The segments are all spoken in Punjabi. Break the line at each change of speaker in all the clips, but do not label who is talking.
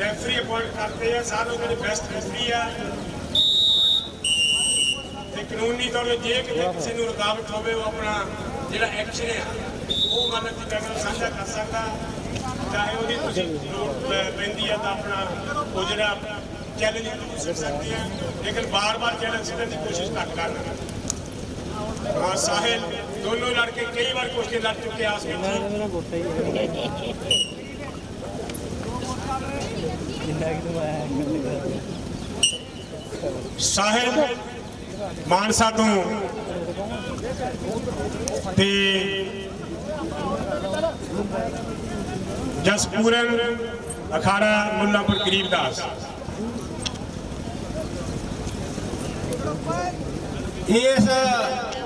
ਰੈਫਰੀ ਅਪਾਇੰਟ ਕਰਤੇ ਆ ਸਾਰੇ ਉਹਨਾਂ ਦੇ ਬੈਸਟ ਆ। ਤੇ ਕਾਨੂੰਨੀ ਤੌਰ ਤੇ ਜੇ ਕਿਤੇ ਕਿਸੇ ਨੂੰ ਰੁਕਾਵਟ ਹੋਵੇ, ਉਹ ਆਪਣਾ ਜਿਹੜਾ ਐਕਸ਼ਨ ਹੈ, ਉਹ ਮੰਨ ਕੇ ਜੰਗਲ ਸਾਂਝਾ ਕਰ ਸਕਦਾ। ਚਾਹੇ ਉਹਦੀ ਤੁਸੀਂ ਲੋੜ ਪੈਂਦੀ ਆ ਤਾਂ ਆਪਣਾ ਉਹ ਜਿਹੜਾ ਚੈਲੰਜ ਤੁਸੀਂ ਸਕਦੇ ਆ। ਲੇਕਿਨ ਬਾਰ-ਬਾਰ ਚੈਲੰਜ ਕਰਨ ਦੀ ਕੋਸ਼ਿਸ਼ ਨਾ ਕਰਨ ਹਾਂ, ਸਾਹਿਲ, ਦੋਨੋਂ ਲੜਕੇ ਕਈ ਵਾਰ ਕੁਸ਼ਤੀ ਲੜ ਚੁੱਕੇ ਆਸ ਵਿੱਚ।
ਸਾਹਿਬ ਗੋਟਾ ਤੂੰ
ਮਾਨਸਾ ਤੋਂ। ਤੇ ਜਸਪੂਰਨ ਅਖਾੜਾ ਮੁੱਲਾਪੁਰ ਗਰੀਬਦਾਸ
ਇਸ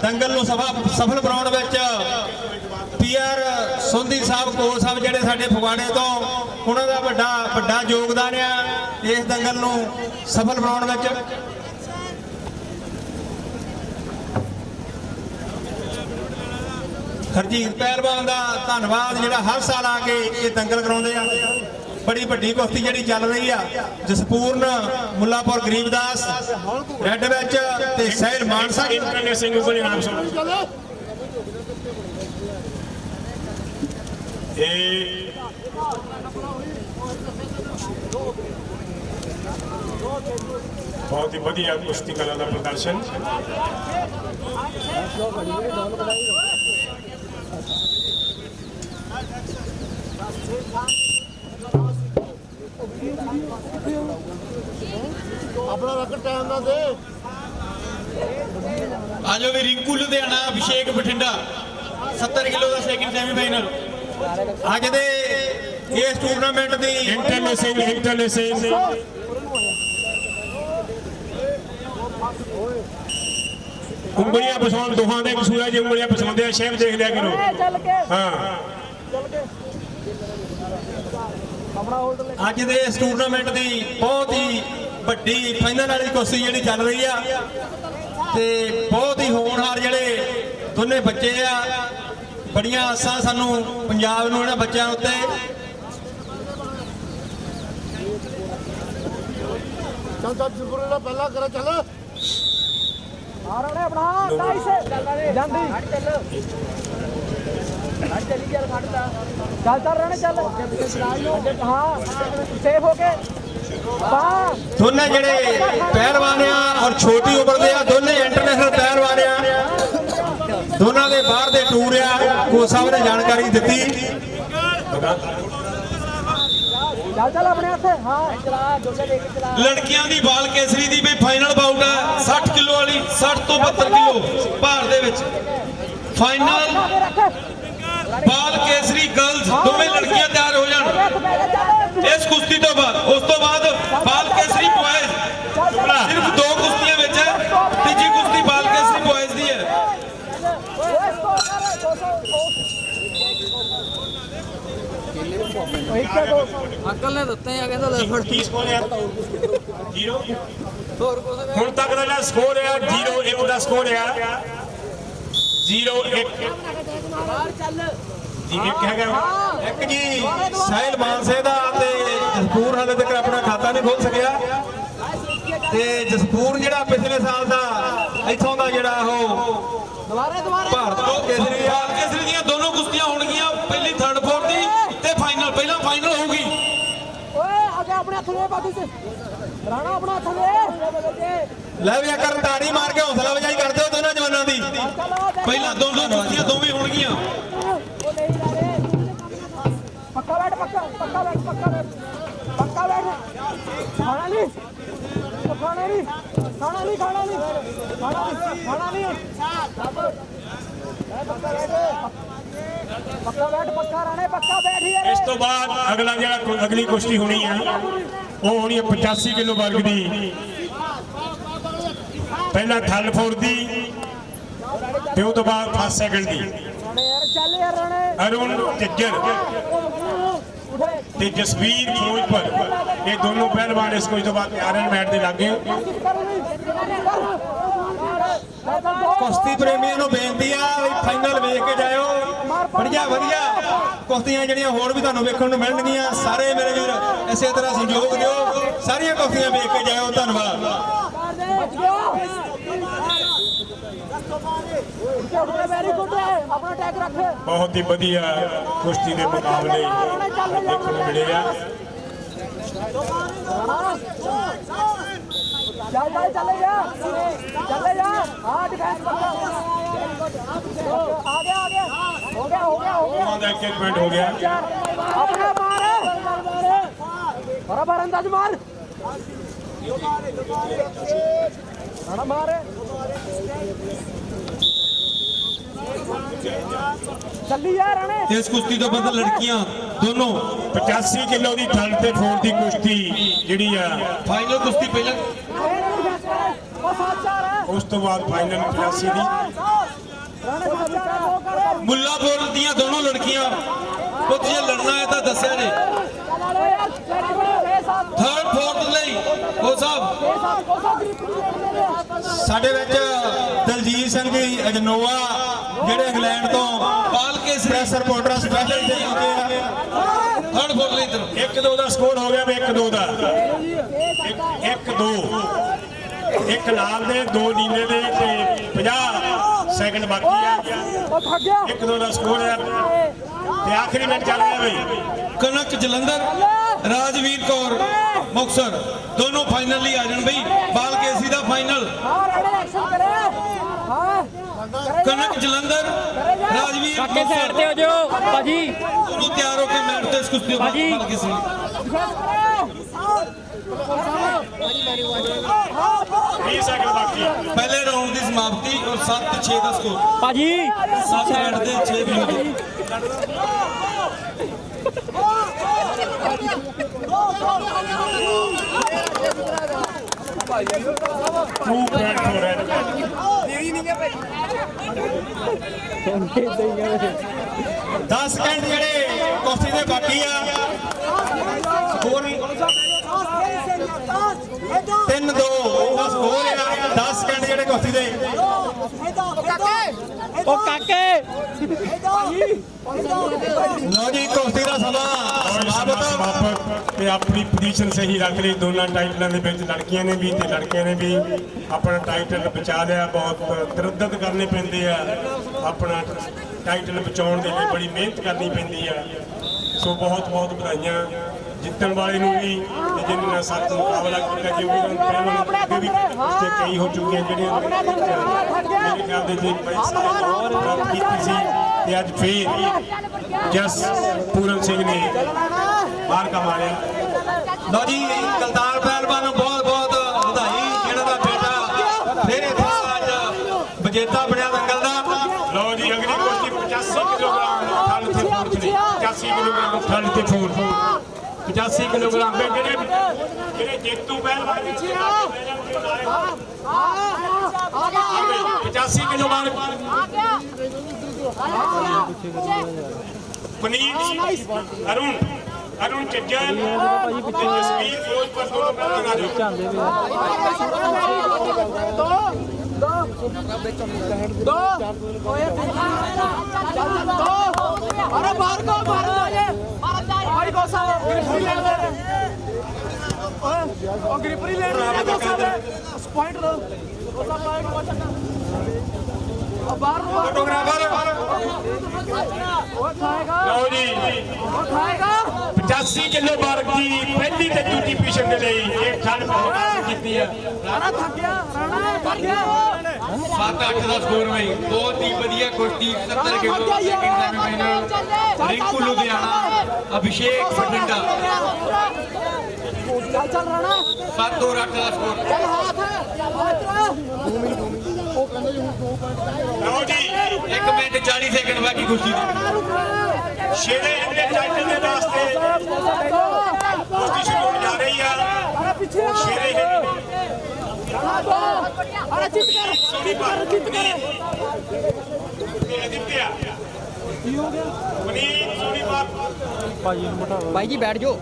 ਦੰਗਲ ਨੂੰ ਸਫਾ- ਸਫਲ ਬਣਾਉਣ ਵਿੱਚ ਪੀਆਰ ਸੁੰਦੀ ਸਾਹਿਬ ਕੋਲ ਸਾਹਿਬ ਜਿਹੜੇ ਸਾਡੇ ਫਗਵਾੜੇ ਤੋਂ ਉਹਨਾਂ ਦਾ ਵੱਡਾ ਵੱਡਾ ਯੋਗਦਾਨ ਆ ਇਸ ਦੰਗਲ ਨੂੰ ਸਫਲ ਬਣਾਉਣ ਵਿੱਚ। ਹਰਜੀਤ ਪਹਿਲਵਾਨ ਦਾ ਧੰਨਵਾਦ ਜਿਹੜਾ ਹਰ ਸਾਲ ਆ ਕੇ ਇਹ ਦੰਗਲ ਕਰਾਉਂਦੇ ਆ। ਬੜੀ ਵੱਡੀ ਕੁਸ਼ਤੀ ਜਿਹੜੀ ਚੱਲ ਰਹੀ ਆ ਜਸਪੂਰਨ ਮੁੱਲਾਪੁਰ ਗਰੀਬਦਾਸ ਰੈੱਡ ਵਿੱਚ ਤੇ ਸਹਿਲ ਮਾਨਸਾ।
ਇਨਕਰਨੇ ਸਿੰਘ ਕੋਲ ਨਾਮ ਸੁਣ। ਇਹ ਬਹੁਤ ਹੀ ਵਧੀਆ ਕੁਸ਼ਤੀ ਕਲਾ ਦਾ ਪ੍ਰਦਰਸ਼ਨ।
ਆਪਣਾ ਰੱਖ ਟਾਈਮ ਦਾ। ਦੇ
ਆਜੋ ਵੀ ਰਿੰਕੂ ਲੁਧਿਆਣਾ ਅਭਿਸ਼ੇਕ ਬਠਿੰਡਾ। 70 ਕਿਲੋ ਦਾ ਸੈਕਿੰਡ ਸੈਮੀਫਾਈਨਲ ਅੱਜ ਦੇ ਇਸ ਟੂਰਨਾਮੈਂਟ ਦੀ
ਇੰਟਰਨੇ ਸਿੰਘ ਇੰਟਰਨੇ ਸਿੰਘ ਉਂਗਲੀਆਂ ਪਸਾਉਣ ਦੋਹਾਂ ਦੇ ਕਸੂਰ ਹੈ ਜੇ ਉਂਗਲੀਆਂ ਪਸਾਉਂਦੇ ਆ ਸ਼ੇਮ ਦੇਖ ਲਿਆ ਕਰੋ
ਚੱਲ ਕੇ।
ਹਾਂ।
ਅੱਜ ਦੇ ਇਸ ਟੂਰਨਾਮੈਂਟ ਦੀ ਬਹੁਤ ਹੀ ਵੱਡੀ ਫਾਈਨਲ ਵਾਲੀ ਕੁਸ਼ਤੀ ਜਿਹੜੀ ਚੱਲ ਰਹੀ ਆ ਤੇ ਬਹੁਤ ਹੀ ਹੋਣਹਾਰ ਜਿਹੜੇ ਦੋਨੇ ਬੱਚੇ ਆ ਬੜੀਆਂ ਆਸਾਂ ਸਾਨੂੰ ਪੰਜਾਬ ਨੂੰ ਇਹਨਾਂ ਬੱਚਿਆਂ ਉੱਤੇ।
ਚੱਲ ਚੱਲ ਜੁਗਰੇ ਦਾ ਪਹਿਲਾਂ ਕਰਾ ਚੱਲ।
ਆ ਆਪਣਾ 250 ਜਾਂਦੀ। ਹਟ ਚੱਲ ਹਟ ਚੱਲੀ ਚੱਲ ਖੜਦਾ ਚੱਲ। ਚੱਲ ਰਣੇ ਚੱਲ ਹਾਂ ਸੇਫ ਹੋ। ਕੇ
ਦੋਨੇ ਜਿਹੜੇ ਪਹਿਲਵਾਨ ਆ ਔਰ ਛੋਟੀ ਉਮਰ ਦੇ ਆ, ਦੋਨੇ ਇੰਟਰਨੈਸ਼ਨਲ ਪਹਿਲਵਾਨ ਆ। ਦੋਨਾਂ ਦੇ ਬਾਹਰ ਦੇ ਟੂਰ ਆ ਕੋ ਸਾਹਿਬ ਨੇ ਜਾਣਕਾਰੀ ਦਿੱਤੀ।
ਚੱਲ ਚੱਲ ਆਪਣੇ ਹੱਥੇ। ਹਾਂ। ਚਲਾ ਦੋਲੇ ਦੇ ਕੇ ਚਲਾ
ਲੜਕੀਆਂ ਦੀ ਬਾਲ ਕੇਸਰੀ ਦੀ ਵੀ ਫਾਈਨਲ ਬਾਊਟ ਹੈ 60 ਕਿਲੋ ਵਾਲੀ 60 ਤੋਂ 72 ਕਿਲੋ ਭਾਰ ਦੇ ਵਿੱਚ। ਫਾਈਨਲ ਬਾਲ ਕੇਸਰੀ ਗਰਲਸ ਦੋਵੇਂ ਲੜਕੀਆਂ ਤਿਆਰ ਹੋ ਜਾਣ। ਇਸ ਕੁਸ਼ਤੀ ਤੋਂ ਬਾਅਦ ਉਸ ਤੋਂ ਬਾਅਦ ਬਾਲ ਕੇਸਰੀ ਬॉयਜ਼
ਚੱਲ ਚੱਲ
ਸਿਰਫ ਦੋ ਕੁਸ਼ਤੀਆਂ ਵਿੱਚ ਹੈ ਤੀਜੀ ਕੁਸ਼ਤੀ ਬਾਲ ਕੇਸਰੀ ਬॉयਜ਼ ਦੀ ਹੈ
ਓਏ ਸਕੋਰ ਕਰ 200 ਇੱਕ ਦੋ
ਅੰਕਲ ਨੇ ਦਿੱਤੇ ਆ ਕਹਿੰਦਾ ਲੈ ਫੜ।
ਕੀ ਸਕੋਰ ਹੈ ਜ਼ੀਰੋ।
ਹੋਰ ਕੁਛ ਵੀ
ਹੁਣ ਤੱਕ ਦਾ ਜਿਹੜਾ ਸਕੋਰ ਹੈ 0 1 ਦਾ ਸਕੋਰ ਹੈ 0 1
ਬਾਹਰ ਚੱਲ।
ਜੀ ਇੱਕ ਹੈਗਾ।
ਇੱਕ ਜੀ। ਸਾਹਿਲ ਮਾਨਸੇ ਦਾ ਤੇ ਜਸਪੂਰ ਹਾਲੇ ਤੱਕ ਆਪਣਾ ਖਾਤਾ ਨਹੀਂ ਖੋਲ ਸਕਿਆ। ਤੇ ਜਸਪੂਰ ਜਿਹੜਾ ਪਿਛਲੇ ਸਾਲ ਦਾ ਇੱਥੋਂ ਦਾ ਜਿਹੜਾ ਉਹ
ਦੁਬਾਰੇ ਦੁਬਾਰੇ।
ਭਾਰਤ ਤੋਂ ਕੇਸਰੀ ਆ।
ਕੇਸਰੀ ਦੀਆਂ ਦੋਨੋਂ ਕੁਸ਼ਤੀਆਂ ਹੋਣਗੀਆਂ ਪਹਿਲੀ ਥਰਡ ਫੋਰਥ ਦੀ ਤੇ ਫਾਈਨਲ ਪਹਿਲਾਂ ਫਾਈਨਲ ਹੋਊਗੀ
ਓਏ ਅੱਗੇ ਆਪਣੇ ਹੱਥ ਲੈ ਬਾਦੂ ਚ ਰਾਣਾ ਆਪਣਾ ਲੈ।
ਵੀ ਅਕਰ ਤਾੜੀ ਮਾਰ ਕੇ ਹੌਸਲਾ ਵਜਾਈ ਕਰਦੇ ਹੋ ਦੋਨਾਂ ਜਵਾਨਾਂ ਦੀ।
ਪਹਿਲਾਂ ਦੋਨੋਂ ਕੁਸ਼ਤੀਆਂ ਦੋਵੇਂ ਹੋਣਗੀਆਂ।
ਪੱਕਾ ਬੈਠ ਪੱਕਾ ਪੱਕਾ ਬੈਠ ਪੱਕਾ ਬੈਠ। ਪੱਕਾ ਬੈਠ। ਖਾਣਾ ਨਹੀਂ। ਖਾਣਾ ਨਹੀਂ। ਖਾਣਾ ਨਹੀਂ ਖਾਣਾ ਨਹੀਂ। ਖਾਣਾ ਨਹੀਂ ਖਾਣਾ ਨਹੀਂ। ਪੱਕਾ ਬੈਠ। ਪੱਕਾ ਬੈਠ ਪੱਕਾ ਰਾਣੇ ਪੱਕਾ ਬੈਠ
ਇਸ ਤੋਂ ਬਾਅਦ ਅਗਲਾ ਜਿਹੜਾ ਕੁ- ਅਗਲੀ ਕੁਸ਼ਤੀ ਹੋਣੀ ਹੈ। ਉਹ ਹੋਣੀ ਹੈ 85 ਕਿਲੋ ਵਰਗ ਦੀ। ਪਹਿਲਾਂ ਥੱਲ ਫੋਰ ਦੀ ਤੇ ਉਹ ਤੋਂ ਬਾਅਦ ਫਸਟ ਸੈਕਿੰਡ ਦੀ। ਅਰੁਣ ਝੱਜਰ
ਉਠੇ
ਤੇ ਜਸਵੀਰ ਫਿਰੋਜ਼ਪੁਰ, ਇਹ ਦੋਨੋਂ ਪਹਿਲਵਾਨ ਇਸ ਕੁਝ ਤੋਂ ਬਾਅਦ ਆਰਨ ਮੈਟ ਦੇ ਲਾਗੇ।
ਕੁਸ਼ਤੀ ਪ੍ਰੇਮੀਆਂ ਨੂੰ ਬੇਨਤੀ ਆ ਵੀ ਫਾਈਨਲ ਵੇਖ ਕੇ ਜਾਇਓ। ਵਧੀਆ ਵਧੀਆ। ਕੁਸ਼ਤੀਆਂ ਜਿਹੜੀਆਂ ਹੋਰ ਵੀ ਤੁਹਾਨੂੰ ਵੇਖਣ ਨੂੰ ਮਿਲਣਗੀਆਂ, ਸਾਰੇ ਮੇਰੇ ਵੀਰ ਇਸੇ ਤਰ੍ਹਾਂ ਸਹਿਯੋਗ ਦਿਓ। ਸਾਰੀਆਂ ਕੁਸ਼ਤੀਆਂ ਵੇਖ ਕੇ ਜਾਇਓ, ਧੰਨਵਾਦ।
ਬਹੁਤ ਹੀ ਵਧੀਆ ਕੁਸ਼ਤੀ ਦੇ ਮੁਕਾਬਲੇ ਦੇਖਣ ਨੂੰ ਮਿਲੇ
ਚੱਲ ਚੱਲ ਚੱਲੇ ਜਾ। ਚੱਲੇ ਜਾ। ਹਾਂ ਡਿਫੈਂਸ ਪੱਕਾ ਆ ਗਿਆ ਆ ਗਿਆ। ਹੋ ਗਿਆ ਹੋ ਗਿਆ ਹੋ ਗਿਆ।
ਉਹਨਾਂ ਦਾ ਇੱਕ ਇੱਕ ਪੁਆਇੰਟ ਹੋ ਗਿਆ।
ਆਪਣਾ ਮਾਰ। ਬਰਾਬਰ ਅੰਦਾਜ਼ ਮਾਰ। ਰਾਣਾ ਮਾਰ। ਚੱਲੀ ਜਾ ਰਾਣੇ।
ਇਸ ਕੁਸ਼ਤੀ ਤੋਂ ਬਾਅਦ ਲੜਕੀਆਂ ਦੋਨੋਂ।
85 ਕਿਲੋ ਦੀ ਥਲ ਤੇ ਫੋਰ ਦੀ ਕੁਸ਼ਤੀ ਜਿਹੜੀ ਆ।
ਫਾਈਨਲ ਕੁਸ਼ਤੀ ਪਹਿਲਾਂ
ਉਸ ਤੋਂ ਬਾਅਦ ਫਾਈਨਲ 85 ਦੀ।
ਮੁੱਲਾਪੁਰ ਦੀਆਂ ਦੋਨੋਂ ਲੜਕੀਆਂ ਪੁੱਤ ਜੇ ਲੜਨਾ ਹੈ ਤਾਂ ਦੱਸਿਆ
ਸਾਥ
ਥਰਡ ਫੋਰਥ ਲਈ ਹੋ ਸਾਹਿਬ?
ਸਾਡੇ ਵਿੱਚ ਦਲਜੀਤ ਸਿੰਘ ਜੀ ਅਜਨੋਵਾ ਜਿਹੜੇ ਇੰਗਲੈਂਡ ਤੋਂ
ਪਾਲ
ਪ੍ਰੈਸ ਰਿਪੋਰਟਰ ਸਪੈਸ਼ਲ ਇੱਥੇ ਆਉਂਦੇ ਆ।
ਥਰਡ ਫੋਰਥ ਲਈ ਇੱਧਰ
ਇੱਕ ਦੋ ਦਾ ਸਕੋਰ ਹੋ ਗਿਆ ਵੀ ਇੱਕ ਦੋ ਦਾ। ਇੱਕ- ਲਾਲ ਦੇ ਦੋ ਨੀਲੇ ਦੇ ਤੇ 50 ਸੈਕਿੰਡ ਬਾਕੀ ਆ ਇੱਕ ਦੋ ਦਾ ਸਕੋਰ ਹੈ ਤੇ ਆਖਰੀ ਮਿੰਟ ਚੱਲ ਰਿਹਾ ਬਈ।
ਕਨਕ ਜਲੰਧਰ ਰਾਜਵੀਰ ਕੌਰ ਮੁਕਸਰ ਦੋਨੋਂ ਫਾਈਨਲ ਲਈ ਆ ਜਾਣ ਬਈ। ਬਾਲ ਕੇਸਰੀ ਦਾ ਫਾਈਨਲ। ਕਨਕ ਜਲੰਧਰ ਰਾਜਵੀਰ
ਕਾਕੇ ਸਾਈਡ ਤੇ ਹੋ ਜਾਓ। ਭਾਜੀ।
ਦੋਨੋਂ ਤਿਆਰ ਹੋ ਕੇ ਮੈਟ ਤੇ ਇਸ ਕੁਸ਼ਤੀ। ਬਾਲ
ਕਰੋ
20 ਸੈਕਿੰਡ ਬਾਕੀ
ਪਹਿਲੇ ਰਾਉਂਡ ਦੀ ਸਮਾਪਤੀ ਔਰ 7-6 ਦਾ ਸਕੋਰ
ਭਾਜੀ।
7 ਮਿੰਟ ਦੇ 6 ਮਿੰਟ
ਟੂ ਪੁਆਇੰਟ ਹੋ ਰਿਹਾ
10 ਸਕਿੰਟ ਜਿਹੜੇ ਕੁਸ਼ਤੀ ਦੇ ਬਾਕੀ ਆ। ਸਕੋਰ 3 2 ਦਾ ਸਕੋਰ ਆ 10 ਸਕਿੰਟ ਜਿਹੜੇ ਕੁਸ਼ਤੀ ਦੇ
ਉਹ ਕਾਕੇ।
ਲਓ ਜੀ ਕੁਸ਼ਤੀ ਦਾ ਸਮਾਂ।
ਸਮਾਪਤ।
ਸਮਾਪਤ
ਸਮਾਪਤ ਤੇ ਆਪਣੀ ਪੋਜੀਸ਼ਨ ਸਹੀ ਰੱਖ ਲਈ। ਦੋਨਾਂ ਟਾਈਟਲਾਂ ਦੇ ਵਿੱਚ ਲੜਕੀਆਂ ਨੇ ਵੀ ਤੇ ਲੜਕਿਆਂ ਨੇ ਵੀ ਆਪਣਾ ਟਾਈਟਲ ਬਚਾ ਲਿਆ। ਬਹੁਤ ਤਰੱਦਦ ਕਰਨੇ ਪੈਂਦੇ ਆ। ਆਪਣਾ ਟਾਈਟਲ ਬਚਾਉਣ ਦੇ ਲਈ ਬੜੀ ਮਿਹਨਤ ਕਰਨੀ ਪੈਂਦੀ ਆ। ਸੋ ਬਹੁਤ ਬਹੁਤ ਵਧਾਈਆਂ। ਜਿੱਤਣ ਵਾਲੇ ਨੂੰ ਵੀ ਤੇ ਜਿਹਨਾਂ ਨਾਲ ਸੱਤ ਮੁਕਾਬਲਾ ਕੀਤਾ ਕਿਉਂਕਿ ਉਹਨਾਂ ਪਹਿਲਾਂ ਅੱਗੇ ਵੀ ਕੁਸ਼ਤੀ ਕਈ ਹੋ ਚੁੱਕੀਆਂ ਜਿਹੜੀਆਂ ਮੇਰੇ ਖਿਆਲ ਦੇ ਜੇ ਪ੍ਰਾਪਤ ਕੀਤੀ ਸੀ ਤੇ ਅੱਜ ਫੇਰ ਜਸ ਪੂਰਨ ਸਿੰਘ ਨੇ ਮਾਰਕਾ ਮਾਰਿਆ
ਲਓ ਜੀ ਕਲਤਾਰ ਪਹਿਲਵਾਨ ਨੂੰ ਬਹੁਤ ਬਹੁਤ ਵਧਾਈ ਜਿਹੜਾ ਦਾ ਬੇਟਾ ਫਿਰ ਇੱਥੇ ਅੱਜ ਵਿਜੇਤਾ ਬਣਿਆ ਦੰਗਲ ਦਾ
ਲਓ ਜੀ ਅਗਲੀ ਕੁਸ਼ਤੀ 85 ਕਿਲੋਗ੍ਰਾਮ ਥਲ ਤੇ ਨੇ 85 ਕਿਲੋਗ੍ਰਾਮ ਥਲ ਤੇ ਫੋਰਥ 85 ਕਿਲੋਗ੍ਰਾਮ ਦੇ ਜਿਹੜੇ ਜਿਹੜੇ ਜੇਤੂ ਪਹਿਲਵਾਨ ਨੇ 85 ਕਿਲੋਗ੍ਰਾਮ ਪਨੀਰ ਅਰੁਣ ਅਰੁਣ ਚੱਜਲ ਤੇ ਜਸਵੀਰ ਫੌਜ ਪਰ ਦੋਨੋਂ ਪਹਿਲਵਾਨ ਆ ਜਾਓ
ਅਰੇ ਬਾਹਰ ਕੋ ਬਾਹਰ ਭਾਈ ਕੋਸਾ ਉਹ ਗ੍ਰਿਪਰੀ ਲੈਣ ਆ ਕੋਸਾ ਦੇ ਪੁਆਇੰਟ ਲੋ ਕੋਸਾ ਪੁਆਇੰਟ ਕੋਸਾ ਉਹ ਬਾਹਰ ਨੂੰ
ਫੋਟੋਗ੍ਰਾਫਰ
ਲਓ ਜੀ
ਉਹ ਖਾਏਗਾ
85 ਕਿਲੋ ਵਰਗ ਦੀ ਪਹਿਲੀ ਤੇ ਦੂਜੀ ਪੋਜੀਸ਼ਨ ਦੇ ਲਈ ਇਹ ਠੰਡ ਬਹੁਤ ਕੀਤੀ ਹੈ
ਰਾਣਾ ਥੱਕ ਗਿਆ ਰਾਣਾ ਥੱਕ ਗਿਆ
7-8 ਦਾ ਸਕੋਰ ਬਈ ਬਹੁਤ ਹੀ ਵਧੀਆ ਕੁਸ਼ਤੀ 70 kilo second semifinal Rinku Ludhiana Abhishek Bathinda
ਚੱਲ ਚੱਲ ਰਾਣਾ
7 ਔਰ 8 ਦਾ ਸਕੋਰ
ਚੱਲ ਹੱਥ ਹੱਥ
ਲਓ ਜੀ
1 ਮਿੰਟ 40 ਸੈਕਿੰਡ, ਬਾਕੀ ਕੁਸ਼ਤੀ ਦੇ।
ਸ਼ੇਰੇ ਇੰਨੇ ਟਾਈਟਲ ਦੇ ਵਾਸਤੇ ਕੁਸ਼ਤੀ ਸ਼ੁਰੂ ਜਾ ਰਹੀ ਆ। ਸ਼ੇਰੇ
ਅਰੇ ਚਿੱਤ ਕਰ
ਸੋਨੀ ਪਰ
ਚਿੱਤ ਕਰ
ਤੇ ਕੀ ਹੋ ਗਿਆ ਪਨੀਰ, ਸੋਨੀ ਪਰ
ਭਾਈ ਜੀ, ਬੈਠ ਜਾਓ।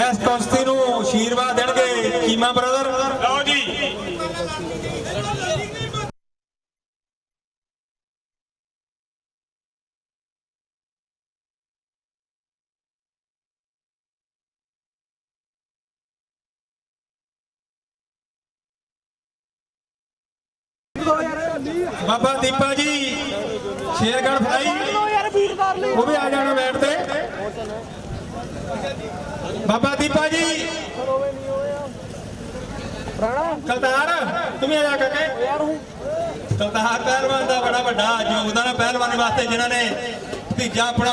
ਇਸ ਕੁਸ਼ਤੀ ਨੂੰ ਆਸ਼ੀਰਵਾਦ ਦੇਣਗੇ ਚੀਮਾ ਬ੍ਰਦਰ।
ਲਓ ਜੀ।
ਬਾਬਾ ਦੀਪਾ ਜੀ ਸ਼ੇਰਗੜ
ਲਈ
ਉਹ ਵੀ ਆ ਜਾਣਾ ਬੈਠ ਤੇ। ਬਾਬਾ ਦੀਪਾ ਜੀ। ਕਲਤਾਰ ਤੁਮੇ ਆ ਜਾ ਕੇ ਕਲਤਾਰ ਪਹਿਲਵਾਨ ਦਾ ਬੜਾ ਵੱਡਾ ਯੋਗਦਾਨ ਹੈ ਪਹਿਲਵਾਨੀ ਵਾਸਤੇ, ਜਿਨ੍ਹਾਂ ਨੇ ਭਤੀਜਾ ਆਪਣਾ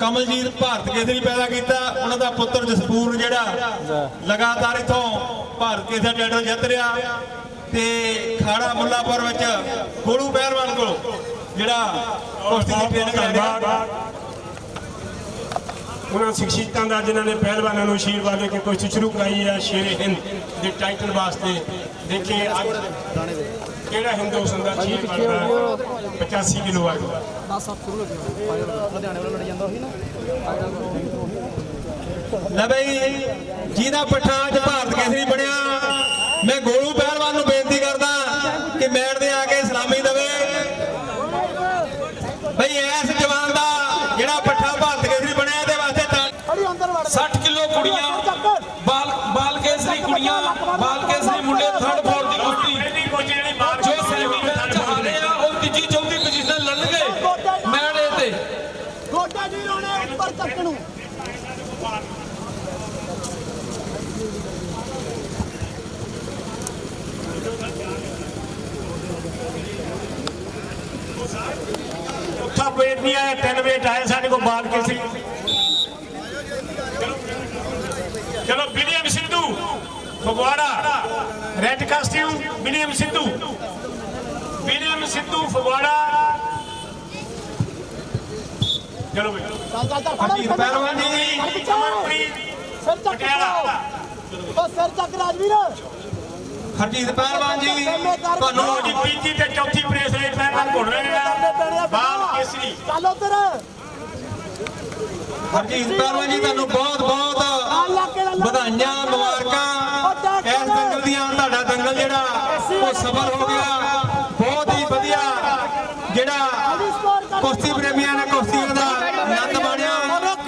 ਕਮਲਜੀਤ ਭਾਰਤ ਕੇਸਰੀ ਪੈਦਾ ਕੀਤਾ। ਉਹਨਾਂ ਦਾ ਪੁੱਤਰ ਜਸਪੂਰ ਜਿਹੜਾ ਲਗਾਤਾਰ ਇਥੋਂ ਭਾਰਤ ਕੇਸਰੀ ਟਾਈਟਲ ਜਿੱਤ ਰਿਹਾ। ਤੇ ਖਾੜਾ ਮੁੱਲਾਪੁਰ ਵਿੱਚ ਗੋਲੂ ਪਹਿਲਵਾਨ ਕੋਲ ਜਿਹੜਾ ਕੁਸ਼ਤੀ ਦੀ ਟ੍ਰੇਨਿੰਗ ਲੈ ਰਿਹਾ
ਧੰਨਵਾਦ ਉਹਨਾਂ ਸਿੱਖਸ਼ਿਤਾਂ ਦਾ ਜਿਨ੍ਹਾਂ ਨੇ ਪਹਿਲਵਾਨਾਂ ਨੂੰ ਆਸ਼ੀਰਵਾਦ ਦੇ ਕੇ ਕੁਸ਼ਤੀ ਸ਼ੁਰੂ ਕਰਾਈ ਹੈ ਸ਼ੇਰੇ ਹਿੰਦ ਦੇ ਟਾਈਟਲ ਵਾਸਤੇ। ਦੇਖੇ ਅੱਜ ਕਿਹੜਾ ਹਿੰਦੂ ਸੰਦਾ ਸ਼ੇਰ ਬਣਦਾ 85 ਕਿਲੋ ਆ
ਲੈ ਬਈ ਜਿਹਦਾ ਪੱਠਾ ਅੱਜ ਭਾਰਤ ਕੇਸਰੀ ਬਣਿਆ ਮੈਂ ਗੋਲੂ ਪਹਿਲਵਾਨ ਨੂੰ ਬੇਨਤੀ ਕਰਦਾ ਕਿ ਮੈਟ ਦੇ ਆ ਕੇ ਸਲਾਮੀ ਦੇਵੇ ਬਈ ਐਸ ਜਵਾਨ ਦਾ ਜਿਹੜਾ ਪੱਠਾ ਭਾਰਤ ਕੇਸਰੀ ਬਣਿਆ ਇਹਦੇ ਵਾਸਤੇ ਤਾਂ
ਅੜੀ ਅੰਦਰ ਵੜ
60 ਕਿਲੋ ਕੁੜੀਆਂ। ਬਾਲ ਬਾਲ ਕੇਸਰੀ ਕੁੜੀਆਂ ਬਾਲ ਕੇਸਰੀ ਮੁੰਡੇ ਥਰਡ ਫੋਰ ਦੀ ਕੁਸ਼ਤੀ ਜੋ ਸੈਮੀਫਾਈਨਲ ਚ ਹਾਰੇ ਆ ਉਹ ਤੀਜੀ ਚੌਥੀ ਪੋਜੀਸ਼ਨ ਲੜਨਗੇ। ਮੈਚ ਤੇ।
ਗੋਡਾ ਜੀ ਰੋਣੇ ਉੱਪਰ ਚੱਕ ਨੂੰ।
ਉੱਥਾ ਵੇਟ ਨਹੀਂ ਆਇਆ ਤਿੰਨ ਵੇਟ ਆਏ ਸਾਡੇ ਕੋਲ ਬਾਲ ਕੇ ਸੀ ਚਲੋ William Sidhu Phagwara red costume William Sidhu William Sidhu Phagwara ਚਲੋ ਬਈ
ਚੱਲ ਚੱਲ ਚੱਲ
ਹਰਜੀਤ ਪਹਿਲਵਾਨ ਜੀ
ਅਮਰਪ੍ਰੀਤ
ਸਿਰ ਚੱਕ
ਪਟਿਆਲਾ
ਉਹ ਸਿਰ ਚੱਕ ਰਾਜਵੀਰ
ਹਰਜੀਤ ਪਹਿਲਵਾਨ ਜੀ ਤੁਹਾਨੂੰ
ਜੀ ਤੀਜੀ ਤੇ ਚੌਥੀ ਪ੍ਰੇਸ ਦੇ ਪਹਿਲਵਾਨ ਘੁਲ ਰਹੇ ਆ ਬਾਲ ਕੇਸਰੀ
ਚੱਲ ਉਧਰ
ਹਰਜੀਤ ਪਹਿਲਵਾਨ ਜੀ ਤੁਹਾਨੂੰ ਬਹੁਤ ਬਹੁਤ ਵਧਾਈਆਂ ਮੁਬਾਰਕਾਂ ਦੰਗਲ ਦੀਆਂ, ਤੁਹਾਡਾ ਦੰਗਲ ਜਿਹੜਾ ਉਹ ਸਫਲ ਹੋ ਗਿਆ। ਬਹੁਤ ਹੀ ਵਧੀਆ ਜਿਹੜਾ ਕੁਸ਼ਤੀ ਪ੍ਰੇਮੀਆਂ ਨੇ ਕੁਸ਼ਤੀ ਦਾ ਆਨੰਦ ਮਾਣਿਆ।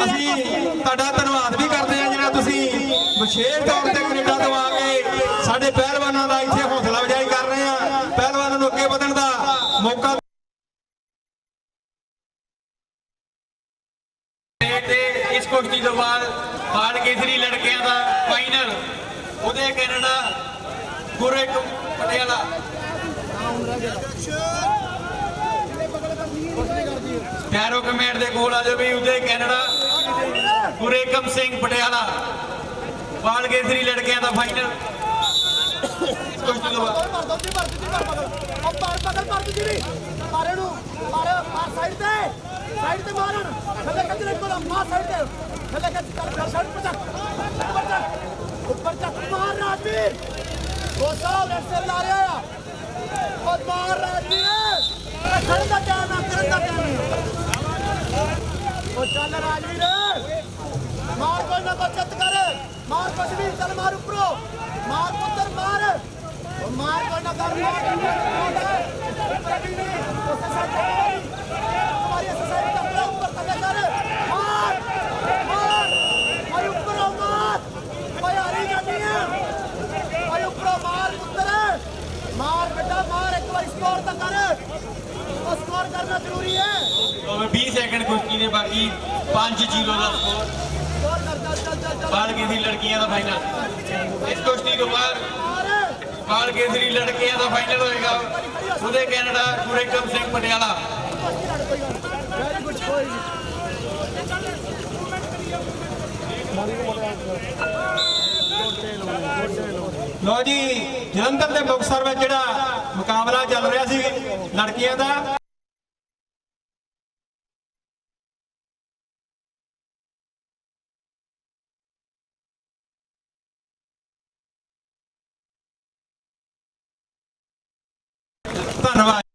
ਅਸੀਂ ਤੁਹਾਡਾ ਧੰਨਵਾਦ ਵੀ ਕਰਦੇ ਹਾਂ ਜਿਹੜਾ ਤੁਸੀਂ ਵਿਸ਼ੇਸ਼ ਤੌਰ ਤੇ ਕੈਨੇਡਾ ਤੋਂ ਆ ਕੇ ਸਾਡੇ ਪਹਿਲਵਾਨਾਂ ਦਾ ਇੱਥੇ ਹੌਸਲਾ ਅਫਜ਼ਾਈ ਕਰ ਰਹੇ ਆ ਪਹਿਲਵਾਨਾਂ ਨੂੰ ਅੱਗੇ ਵਧਣ ਦਾ ਮੌਕਾ
ਤੇ ਇਸ ਕੁਸ਼ਤੀ ਤੋਂ ਬਾਅਦ ਬਾਲ ਕੇਸਰੀ ਲੜਕਿਆਂ ਦਾ ਫਾਈਨਲ ਉਹਦੇ ਕੈਨੇਡਾ ਗੁਰੇ ਪਟਿਆਲਾ। ਕੈਰੋ ਕਮੇਟ ਦੇ ਕੋਲ ਆ ਜਾਓ ਵੀ ਉਹਦੇ ਕੈਨੇਡਾ ਗੁਰੇਕਮ ਸਿੰਘ ਪਟਿਆਲਾ। ਬਾਲ ਕੇਸਰੀ ਲੜਕਿਆਂ ਦਾ ਫਾਈਨਲ ਕੁਸ਼ਤੀ ਤੋਂ ਬਾਅਦ
ਮਾਰ ਦੋ ਜੀ ਮਾਰ ਜੀ। ਮਾਰ ਪਕੜ ਉਹ ਮਾਰ ਪਕੜ ਮਾਰ ਜੀ ਵੀ। ਮਾਰੇ ਨੂੰ, ਮਾਰ ਮਾਰ ਸਾਈਡ ਤੇ। ਸਾਈਡ ਤੇ ਮਾਰਨ। ਥੱਲੇ ਕੱਜਰੇ ਕੋਲ, ਮਾਰ ਸਾਈਡ ਤੇ। ਥੱਲੇ ਕੱਜ ਕਰ ਕਰ ਸਾਈਡ ਪਰ ਚੱਕ ਉੱਪਰ ਚੱਕ ਮਾਰ ਰਾਜਵੀਰ। ਉਹ ਸਾਹ ਰਸਤੇ ਲਾ ਰਿਹਾ ਆ। ਉਹ ਮਾਰ ਰਾਜਵੀਰ। ਖੜਨ ਦਾ ਟਾਈਮ ਆ ਕਰਨ ਦਾ ਟਾਈਮ ਉਹ ਚੱਲ ਰਾਜਵੀਰ। ਮਾਰ ਕੋਈ ਨਾ ਬਚਤ ਕਰ ਮਾਰ ਕੁਛ ਵੀ ਚੱਲ ਮਾਰ ਉੱਪਰੋਂ। ਮਾਰ ਪੁੱਤਰ, ਮਾਰ। ਉਹ ਮਾਰ ਕੋਈ ਨਾ ਕਰ, ਮਾਰ। ਉਸੇ ਸਾਈਡ ਤੇ ਹਮਾਰੀ ਉਸੇ ਸਾਈਡ ਤੇ ਆਪਣਾ ਉੱਪਰ ਥੱਲੇ ਕਰ ਮਾਰ ਮਾਰ ਮਾਰ ਉੱਪਰੋਂ ਮਾਰ ਓਏ ਹਾਰੀ ਜਾਂਦੀ ਹੈ ਓਏ ਉੱਪਰੋਂ ਮਾਰ ਪੁੱਤਰ ਮਾਰ ਬੇਟਾ ਮਾਰ ਇੱਕ ਵਾਰ ਸਕੋਰ ਤਾਂ ਕਰ ਉਹ ਸਕੋਰ ਕਰਨਾ ਜ਼ਰੂਰੀ ਹੈ।
ਉਹ 20 ਸੈਕਿੰਡ ਕੁਸ਼ਤੀ ਦੇ ਬਾਕੀ 5 ਜ਼ੀਰੋ ਦਾ ਸਕੋਰ
ਸਕੋਰ ਕਰ ਚੱਲ ਚੱਲ ਚੱਲ ਚੱਲ।
ਬਾਲ ਕੇਸਰੀ ਲੜਕੀਆਂ ਦਾ ਫਾਈਨਲ ਇਸ ਕੁਸ਼ਤੀ ਤੋਂ ਬਾਅਦ
ਮਾਰ
ਬਾਲ ਕੇਸਰੀ ਲੜਕੀਆਂ ਦਾ ਫਾਈਨਲ ਹੋਏਗਾ। ਉਹਦੇ ਕੈਨੇਡਾ ਗੁਰੇਕਮ ਸਿੰਘ ਪਟਿਆਲਾ।
ਲੋ ਜੀ ਜਲੰਧਰ ਦੇ ਮੁਕਤਸਰ ਵਿੱਚ ਜਿਹੜਾ ਮੁਕਾਬਲਾ ਚੱਲ ਰਿਹਾ ਸੀ ਲੜਕੀਆਂ ਦਾ ਧੰਨਵਾਦ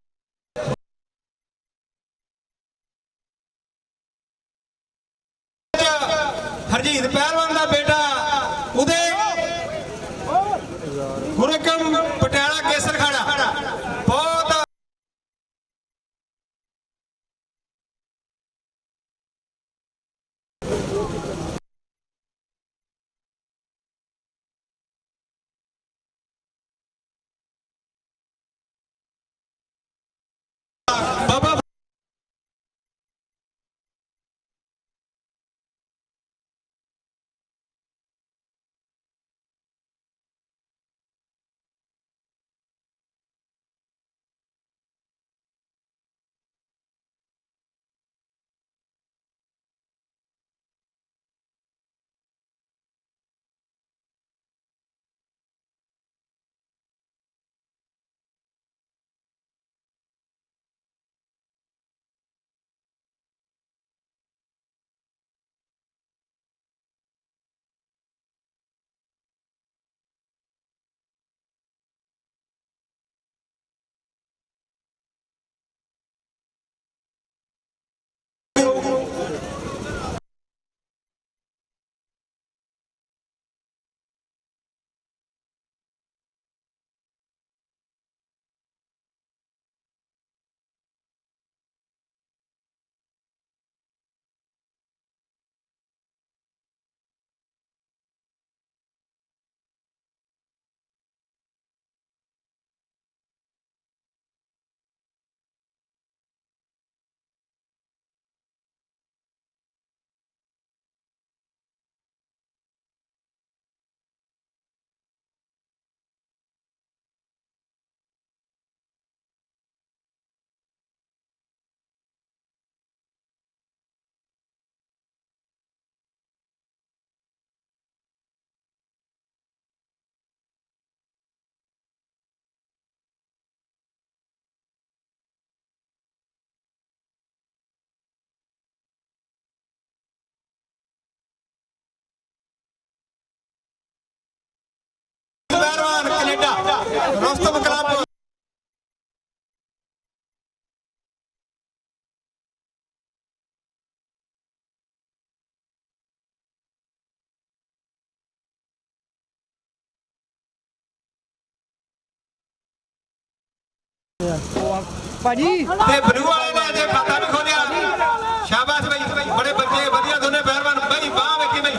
ਭਾਜੀ।
ਤੇ ਬਲੂ ਵਾਲੇ ਨੇ ਅਜੇ ਖਾਤਾ ਵੀ ਖੋਲਿਆ। ਸ਼ਾਬਾਸ਼ ਬਈ। ਬੜੇ ਬੱਚੇ ਵਧੀਆ ਦੋਨੇ ਪਹਿਲਵਾਨ। ਬਈ ਬਾਹ ਵੇਖੀ ਬਈ।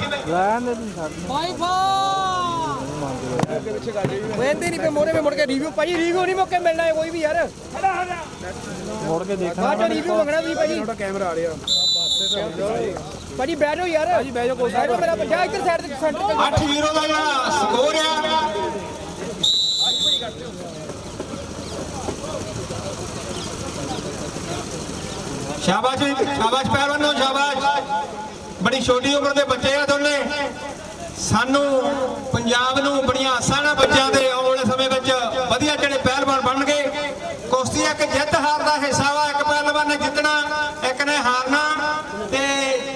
ਵੇਂਦੇ ਨਹੀਂ ਪੇ ਮੋਰੇ ਮੇ ਮੁੜ ਕੇ ਰਿਵਿਊ ਭਾਜੀ ਰਿਵਿਊ ਨਹੀਂ ਮੌਕੇ ਮਿਲਣਾ ਹੈ ਕੋਈ ਵੀ ਯਾਰ। ਮੁੜ ਕੇ ਦੇਖਣਾ। ਬਾਅਦ ਰਿਵਿਊ ਮੰਗਣਾ ਤੁਸੀਂ ਭਾਜੀ। ਤੁਹਾਡਾ ਕੈਮਰਾ ਆ ਰਿਹਾ। ਭਾਜੀ ਬਹਿ ਜਾਓ ਯਾਰ। ਭਾਜੀ ਬਹਿ ਜਾਓ ਕੋਈ ਮੇਰਾ ਬੱਚਾ ਇੱਧਰ ਸਾਈਡ ਤੇ ਸੈਂਟਰ ਤੇ
8 ਜ਼ੀਰੋ ਦਾ ਜਿਹੜਾ ਸਕੋਰ ਆ। ਸ਼ਾਬਾਸ਼ ਜੀ, ਸ਼ਾਬਾਸ਼ ਪਹਿਲਵਾਨੋ ਸ਼ਾਬਾਸ਼। ਬੜੀ ਛੋਟੀ ਉਮਰ ਦੇ ਬੱਚੇ ਆ ਦੋਨੇ। ਸਾਨੂੰ ਪੰਜਾਬ ਨੂੰ ਬੜੀਆਂ ਆਸਾਂ ਨਾਲ ਬੱਚਿਆਂ ਦੇ ਆਉਣ ਵਾਲੇ ਸਮੇਂ ਵਿੱਚ ਵਧੀਆ ਜਿਹੜੇ ਪਹਿਲਵਾਨ ਬਣਨਗੇ। ਕੁਸ਼ਤੀ ਇੱਕ ਜਿੱਤ ਹਾਰ ਦਾ ਹਿੱਸਾ ਵਾ ਇੱਕ ਪਹਿਲਵਾਨ ਨੇ ਜਿੱਤਣਾ ਇੱਕ ਨੇ ਹਾਰਨਾ। ਤੇ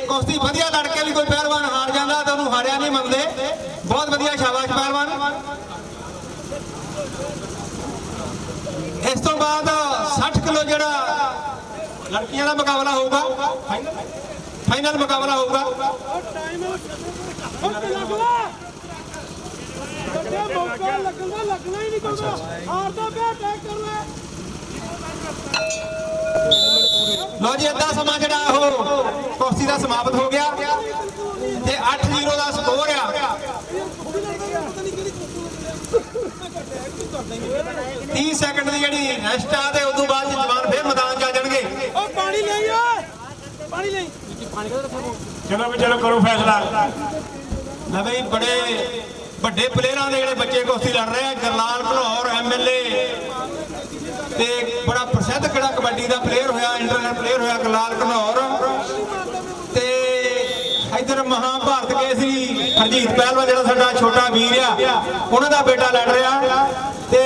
ਕੁਸ਼ਤੀ ਵਧੀਆ ਲੜ ਕੇ ਵੀ ਕੋਈ ਪਹਿਲਵਾਨ ਹਾਰ ਜਾਂਦਾ ਤਾਂ ਉਹਨੂੰ ਹਾਰਿਆ ਨਹੀਂ ਮੰਨਦੇ। ਬਹੁਤ ਵਧੀਆ ਸ਼ਾਬਾਸ਼ ਪਹਿਲਵਾਨ। ਇਸ ਤੋਂ ਬਾਅਦ 60 ਕਿਲੋ ਜਿਹੜਾ ਲੜਕੀਆਂ ਦਾ ਮੁਕਾਬਲਾ ਹੋਊਗਾ। ਫਾਈਨਲ ਮੁਕਾਬਲਾ ਹੋਊਗਾ। ਲੋ ਜੀ, ਅੱਧਾ ਸਮਾਂ ਜਿਹੜਾ ਉਹ ਕੁਸ਼ਤੀ ਦਾ ਸਮਾਪਤ ਹੋ ਗਿਆ ਤੇ 8-0 ਦਾ ਸਕੋਰ ਆ। 30 ਸੈਕਿੰਡ ਦੀ ਜਿਹੜੀ ਰੈਸਟ ਆ ਤੇ ਉਦੋਂ ਬਾਅਦ 'ਚ ਜਵਾਨ ਫੇਰ ਮੈਦਾਨ 'ਚ ਆ ਜਾਣਗੇ
ਚਲੋ ਵੀ ਚਲੋ ਕਰੋ ਫੈਸਲਾ।
ਲੈ ਬਈ ਬੜੇ ਵੱਡੇ ਪਲੇਅਰਾਂ ਦੇ ਜਿਹੜੇ ਬੱਚੇ ਕੁਸ਼ਤੀ ਲੜ ਰਹੇ ਆ, ਗਰਲਾਲ ਘਨੌਰ ਐਮਐਲਏ ਤੇ ਬੜਾ ਪ੍ਰਸਿੱਧ ਕਿਹੜਾ ਕਬੱਡੀ ਦਾ ਪਲੇਅਰ ਹੋਇਆ, ਇੰਟਰਨੈਸ਼ਨਲ ਪਲੇਅਰ ਹੋਇਆ, ਗਰਲਾਲ ਘਨੌਰ ਤੇ ਇਧਰ ਮਹਾਭਾਰਤ ਕੇਸਰੀ ਹਰਜੀਤ ਪਹਿਲਵਾਨ ਜਿਹੜਾ ਸਾਡਾ ਛੋਟਾ ਵੀਰ ਆ, ਉਹਨਾਂ ਦਾ ਬੇਟਾ ਲੜ ਰਿਹਾ। ਤੇ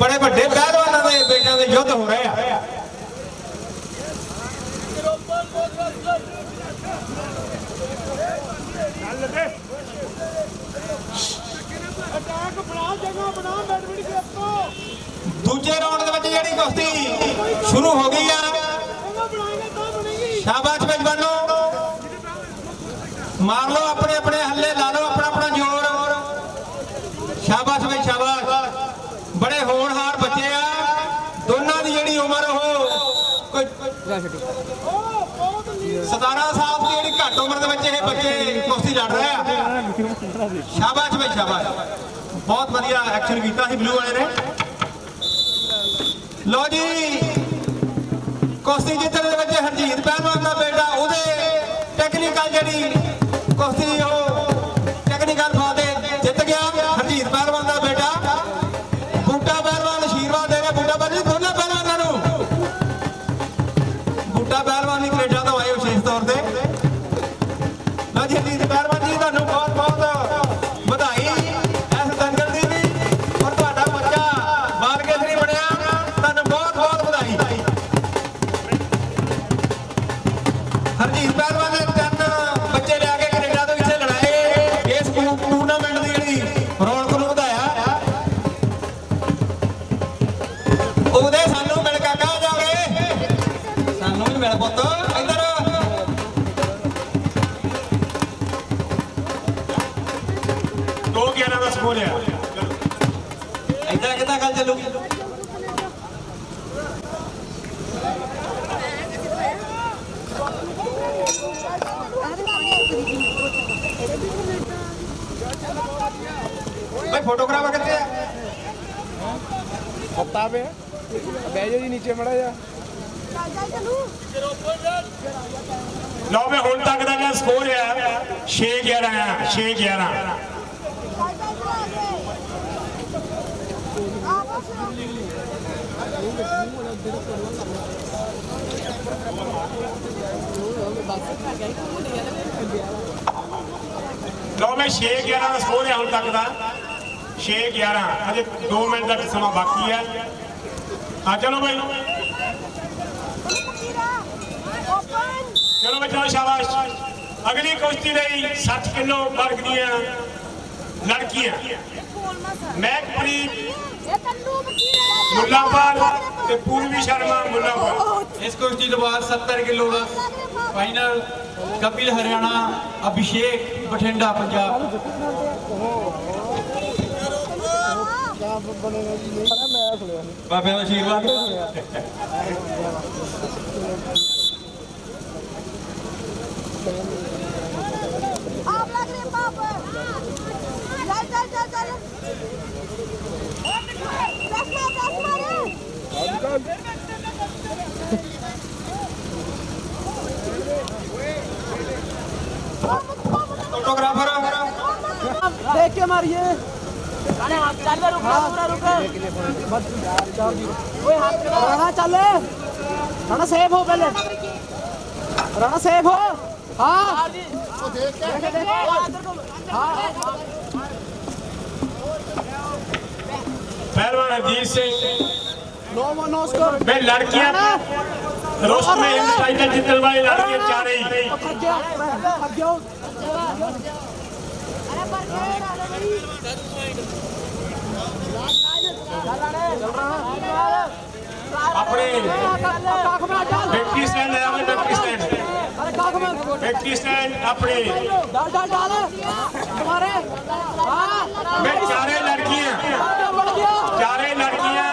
ਬੜੇ ਵੱਡੇ ਪਹਿਲਵਾਨਾਂ ਦੇ ਬੇਟਿਆਂ ਦੇ ਯੁੱਧ ਹੋ ਰਹੇ ਆ। ਦੂਜੇ ਰਾਉਂਡ ਦੇ ਵਿੱਚ ਜਿਹੜੀ ਕੁਸ਼ਤੀ ਸ਼ੁਰੂ ਹੋ ਗਈ ਆ। ਸ਼ਾਬਾਸ਼ ਮੇਜਬਾਨੋ ਮਾਰ ਲਓ ਆਪਣੇ ਆਪਣੇ ਹੱਲੇ ਲਾ ਲਓ ਆਪਣਾ ਆਪਣਾ ਜ਼ੋਰ। ਸ਼ਾਬਾਸ਼ ਬਈ ਸ਼ਾਬਾਸ਼। ਬੜੇ ਹੋਣਹਾਰ ਬੱਚੇ ਆ। ਦੋਨਾਂ ਦੀ ਜਿਹੜੀ ਉਮਰ ਉਹ ਕੋਈ 17 ਸਾਲ ਘੱਟ ਉਮਰ ਦੇ ਵਿੱਚ ਇਹ ਬੱਚੇ ਕੁਸ਼ਤੀ ਲੜ ਰਹੇ ਆ। ਸ਼ਾਬਾਸ਼ ਬਈ, ਸ਼ਾਬਾਸ਼। ਬਹੁਤ ਵਧੀਆ ਐਕਸ਼ਨ ਕੀਤਾ ਸੀ ਬਲੂ ਵਾਲੇ ਨੇ। ਲਓ ਜੀ, ਕੁਸ਼ਤੀ ਜਿੱਤਣ ਦੇ ਵਿੱਚ ਹਰਜੀਤ ਪਹਿਲਵਾਨ ਦਾ ਬੇਟਾ ਉਹਦੇ ਟੈਕਨੀਕਲ ਜਿਹੜੀ ਕੁਸ਼ਤੀ ਉਹ ਟੈਕਨੀਕਲ ਫਾਦੇ ਜਿੱਤ ਗਿਆ ਹਰਜੀਤ ਪਹਿਲਵਾਨ ਦਾ ਬੇਟਾ। ਬੂਟਾ ਪਹਿਲਵਾਨ ਆਸ਼ੀਰਵਾਦ ਦੇ ਰਿਹਾ। ਬੂਟਾ ਪਹਿਲਵਾਨ ਦੋਨਾਂ ਪਹਿਲਵਾਨਾਂ ਨੂੰ। ਬੂਟਾ ਪਹਿਲਵਾਨ ਫੋਟੋਗ੍ਰਾਫਰ ਕਿੱਥੇ ਆ?
ਹੱਤਾ ਪੇ ਬਹਿ ਜਾ ਜੀ ਨੀਚੇ ਮੜਾ ਜਾ।
ਲਓ ਵੀ ਹੁਣ ਤੱਕ ਦਾ ਜਿਹੜਾ ਸਕੋਰ ਆ 6 11 ਆ 6 11 ਲਓ ਮੈਂ 6 11 ਦਾ ਸਕੋਰ ਹੈ ਹੁਣ ਤੱਕ ਦਾ। 6 11 ਅਜੇ 2 ਮਿੰਟ ਦਾ ਸਮਾਂ ਬਾਕੀ ਹੈ। ਆ ਚਲੋ ਬਈ। ਚਲੋ ਬੱਚਾ ਸ਼ਾਬਾਸ਼। ਅਗਲੀ ਕੁਸ਼ਤੀ ਲਈ 60 ਕਿਲੋ ਵਰਗ ਦੀਆਂ ਲੜਕੀਆਂ। ਮਹਿਕਪ੍ਰੀਤ ਮੁੱਲਾਪਾਲ ਤੇ ਪੂਰਵੀ ਸ਼ਰਮਾ ਮੁੱਲਾਪਾਲ।
ਇਸ ਕੁਸ਼ਤੀ ਤੋਂ ਬਾਅਦ 70 ਕਿਲੋ ਦਾ ਫਾਈਨਲ ਕਪਿਲ ਹਰਿਆਣਾ, ਅਭਿਸ਼ੇਕ ਬਠਿੰਡਾ, ਪੰਜਾਬ।
ਰੱਬ ਬਣੇਗਾ ਜੀ ਨਹੀਂ ਪਤਾ ਮੈਂ ਸੁਣਿਆ ਸੀ ਬਾਬਿਆਂ ਦਾ ਆਸ਼ੀਰਵਾਦ।
ਆਪ ਲੱਗ ਰਹੇ ਬਾਪ ਚੱਲ ਚੱਲ ਚੱਲ ਚੱਲ। ਦੱਸ ਮਾਰ ਦੱਸ ਮਾਰ
ਫੋਟੋਗ੍ਰਾਫਰ
ਦੇਖ ਕੇ ਮਾਰੀਏ। ਚੱਲ ਰੁਕ ਪੂਰਾ ਰੁਕ ਓਏ ਹੱਥ ਰਾਣਾ ਚੱਲ ਰਾਣਾ ਸੇਫ ਹੋ ਪਹਿਲੇ ਰਾਣਾ
ਸੇਫ ਹੋ ਹਾਂ ਉਹ ਦੇਖ ਕੇ ਪਹਿਲਵਾਨ Ajit Singh
no no score
वे लड़कियां रोस्ट में हिंद टाइटल जीतने वाली लड़कियां चाह रही। આપણે બેટકી સ્ટેન્ડ
આવે બેટકી સ્ટેન્ડ
બેટકી સ્ટેન્ड આપણે
डाल डाल डाल। तुम्हारे। हाँ।
मैं चारे लड़कियाँ। चारे लड़कियाँ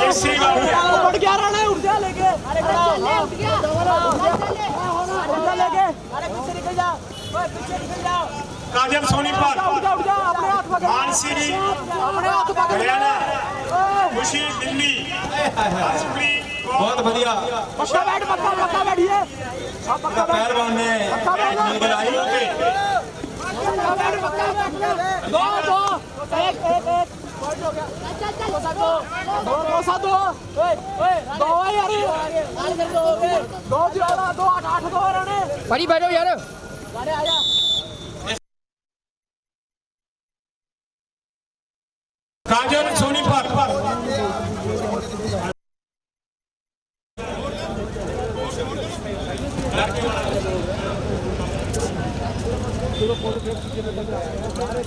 किसी का
बढ़ गया। राणा उठ जा लेके। अरे
उठ गया
उठ गया लेके। अरे पीछे निकल जा ਕਾਜਲ ਸੋਨੀਪਤ ਮਾਨਸੀ ਜੀ
ਆਪਣੇ ਹੱਥ
ਪਕੜ। ਹਰਿਆਣਾ। ਖੁਸ਼ੀ ਦਿੱਲੀ। ਬਹੁਤ ਵਧੀਆ। ਪੱਕਾ
ਬੈਠ ਪੱਕਾ
ਪੱਕਾ ਬੈਠੀਏ। ਆ
ਪੱਕਾ
ਬੈਠ।
ਪਹਿਲਵਾਨ ਨੇ ਨੀਂਦ ਲਾਈ
ਓਕੇ ਪੱਕਾ
ਬੈਠ ਪੱਕਾ ਬੈਠ। ਦੋ ਦੋ। ਇੱਕ ਇੱਕ ਇੱਕ।
ਪੁਆਇੰਟ ਹੋ ਗਿਆ। ਚੱਲ
ਚੱਲ ਦੋ। ਦੋ ਦੋ ਸਾ ਦੋ। ਓਏ ਓਏ ਦੋ ਯਾਰ। ਦੋ ਦੋ
ਜ਼ਿਆਦਾ ਦੋ
8 8 ਦੋ ਰਹਿਣੇ ਬੜੀ ਬੈਠੋ ਯਾਰ। ਕਾਜਲ ਸੋਨੀ ਭਰ ਭਰ। ਚਲੋ ਫੋਟੋ ਖਿੱਚ ਕੇ ਲੈ ਜਾ ਸਾਰੇ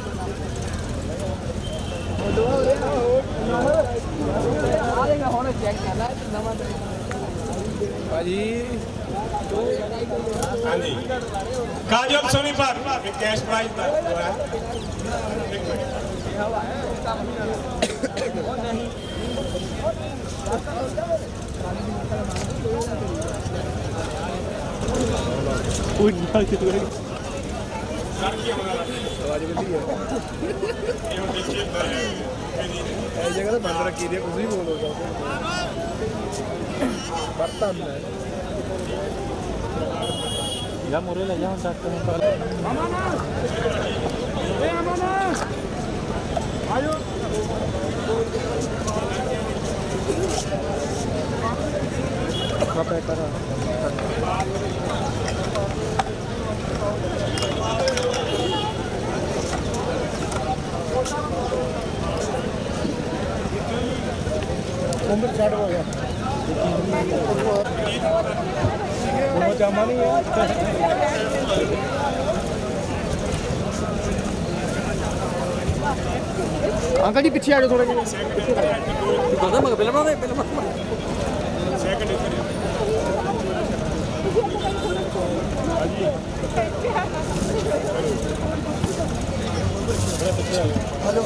ਫੋਟੋ ਲੈ
ਆਓ ਨੰਬਰ ਆ ਰਹੇ
ਹੁਣ ਚੈੱਕ
ਕਰਨਾ ਨਵਾਂ
ਭਾਜੀ
ਹਾਂਜੀ ਕਾਜਲ ਸੋਨੀਪਤ ਇਹ ਕੈਸ਼ ਪ੍ਰਾਈਜ਼ ਦਾ ਹੋਇਆ ਇੱਕ ਮਿੰਟ ਸਰ ਕੀ ਹੋਣਾ ਆਵਾਜ਼ ਵਧੀਆ ਇਹ ਹੁਣ ਦੇਖੀਏ
ਇਹ ਜਗ੍ਹਾ ਤਾਂ ਬੰਦ ਰੱਖੀ ਦੀ ਕੁਝ ਨਹੀਂ ਬੋਲੋ ਵਰਤਾ ਮੈਂ ਜਾਂ ਮੋਰੇ ਲੈ ਜਾ ਹੁਣ ਤੱਕ
ਉਮਰ ਛੱਡ ਹੋ ਗਿਆ
ਦੋਨੋਂ ਜਾਮਾ ਨਹੀਂ ਹੈ ਅੰਕਲ ਜੀ ਪਿੱਛੇ ਆ ਜਾਓ ਥੋੜਾ ਜਿਹਾ। ਦਾਦਾ ਮਗ ਪਹਿਲਾਂ ਬਣਾਉਂਦੇ ਪਹਿਲਾਂ
ਸੈਕਿੰਡ ਹਲੋ ਹਲੋ